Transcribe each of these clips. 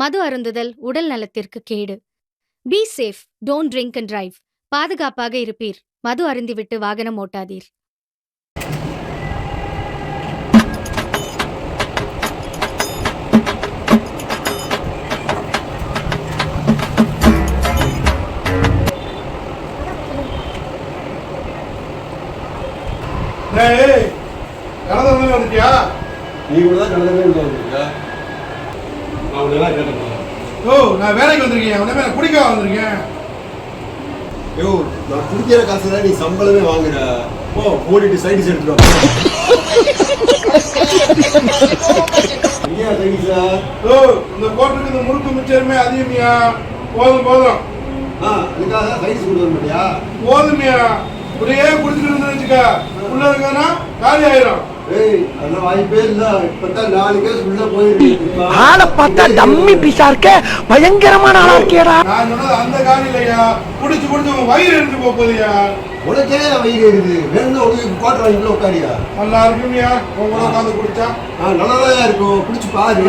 மது அருந்துதல் உடல் நலத்திற்கு கேடு. Be safe don't drink and drive பாதுகாப்பாக இருப்பீர். மது அருந்திவிட்டு வாகனம் ஓட்டாதீர். நீ கூட தான் கடந்தவே உள்ள உன்னெல்லாம் கேட்டேன் ஓ நான் வேலைக்கு வந்திருக்கேன். உடனே நான் குடிக்க வந்திருக்கேன்? யோ நான் குடிக்கிற காசு தான் நீ சம்பளமே வாங்குற. ஓ ஓடிட்டு சைடிஸ் எடுத்துட்டு ஏன் சைடிஸா ஓ இந்த கோட்டுக்கு இந்த முறுக்கு மிச்சருமே அதிகமியா? போதும் போதும். ஆ அதுக்காக சைடிஸ் கொண்டு வர மாட்டியா? போதுமியா? இப்படியே குடிச்சிட்டு இருந்து வச்சுக்க. உள்ள இருக்கானா? காலி ஆயிரும். ஆளை பார்த்தா டம்மி பீஸா இருக்க? பயங்கரமான ஆளா இருக்கேடா. அந்த காலி இல்லையா குடிச்சு குடிச்சு உன் வயிறு எடுத்து போகுதுயா உனக்கே வயிறு இருக்குது வேணும்னா உனக்கு கோட்டை வாங்கிட்டு உட்காரியா? நல்லா இருக்குமியா உட்காந்து குடிச்சா? ஆ நல்லதா இருக்கும். குடிச்சு பாரு.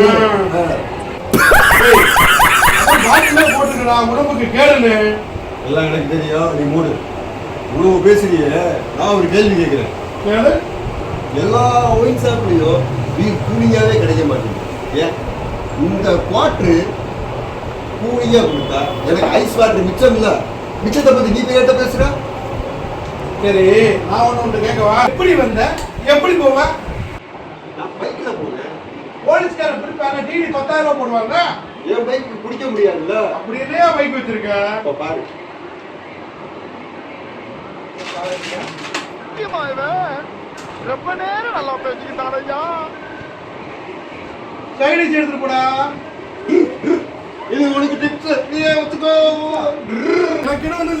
போட்டுக்கடா. உடம்புக்கு கேடுன்னு. எல்லாம் எனக்கு தெரியும். நீ மூடு. இவ்வளவு பேசுறியே. நான் ஒரு கேள்வி கேட்கிறேன். எல்லா ஒயின் ஷாப்லையும் பீர் கூலிங்காகவே கிடைக்க மாட்டேங்குது. ஏன்? இந்த குவாட்ரு கூலிங்காக கொடுத்தா எனக்கு ஐஸ் வாட்டர் மிச்சம் இல்லை. மிச்சத்தை பற்றி நீ பேர்ட்ட பேசுற? சரி நான் ஒண்ணு உன்கிட்ட கேட்கவா எப்படி வந்த? எப்படி போவ? நான் பைக்கில் போனேன். போலீஸ்காரன் பிடிப்பாங்க டிவி பத்தாயிரம் ரூபாய் போடுவாங்க என் பைக் பிடிக்க முடியாதுல்ல. அப்படி இல்லையா பைக் வச்சிருக்க? அப்போ பாரு. ரொம்ப நேரம் நல்லா பேசிக்கிட்டான் ஐயா. சைடிஷ் எடுத்துட்டு போடா. இது உனக்கு டிப்ஸ் நீயே வச்சுக்கோ நான் கிட்ட வந்து